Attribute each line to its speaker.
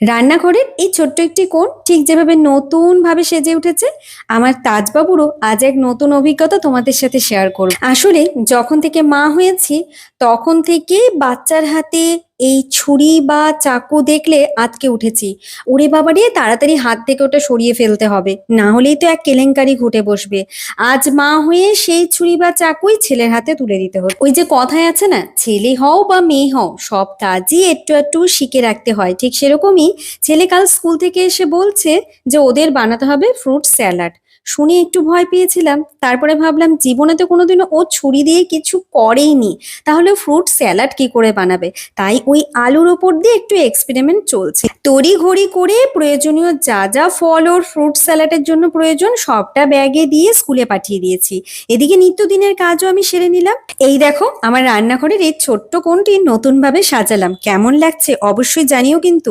Speaker 1: রান্নাঘরের এই ছোট্ট একটি কোণ ঠিক যেভাবে নতুনভাবে সেজে উঠেছে, আমার তাজবাবুরও আজ এক নতুন অভিজ্ঞতা তোমাদের সাথে শেয়ার করব। আসলে যখন থেকে মা হয়েছি, তখন থেকে বাচ্চার হাতে এই ছুরি বা চাকু দেখলে আটকে উঠেছি। ওরে বাবা রে, তাড়াতাড়ি হাত থেকে ওটা সরিয়ে ফেলতে হবে। না হলেই তো এক কেলেঙ্কারি ঘটে বসবে। আজ মা হয়ে সেই ছুরি বা চাকুই ছেলের হাতে তুলে দিতে হবে। ওই যে কথায় আছে না, ছেলে হও বা মেয়ে হও, সব কাজই একটু একটু শিখে রাখতে হয়। ঠিক সেরকমই ছেলে কাল স্কুল থেকে এসে বলছে যে ওদের বানাতে হবে ফ্রুট স্যালাড। শুনে একটু ভয় পেয়েছিলাম। তারপরে ভাবলাম, জীবনে তো কোনোদিনও ও ছুরি দিয়ে কিছু করেইনি। তাহলে ফ্রুট স্যালাড কি করে বানাবে? তাই ওই আলুর ওপর দিয়ে একটু এক্সপেরিমেন্ট চলছে। তড়ি ঘড়ি করে প্রয়োজনীয় যা যা ফল ওর ফ্রুট স্যালাডের জন্য প্রয়োজন, সবটা ব্যাগে দিয়ে স্কুলে পাঠিয়ে দিয়েছি। এদিকে নিত্যদিনের কাজও আমি সেরে নিলাম। এই দেখো, আমার রান্নাঘরের এই ছোট্ট কোনটি নতুনভাবে সাজালাম। কেমন লাগছে অবশ্যই জানিও কিন্তু।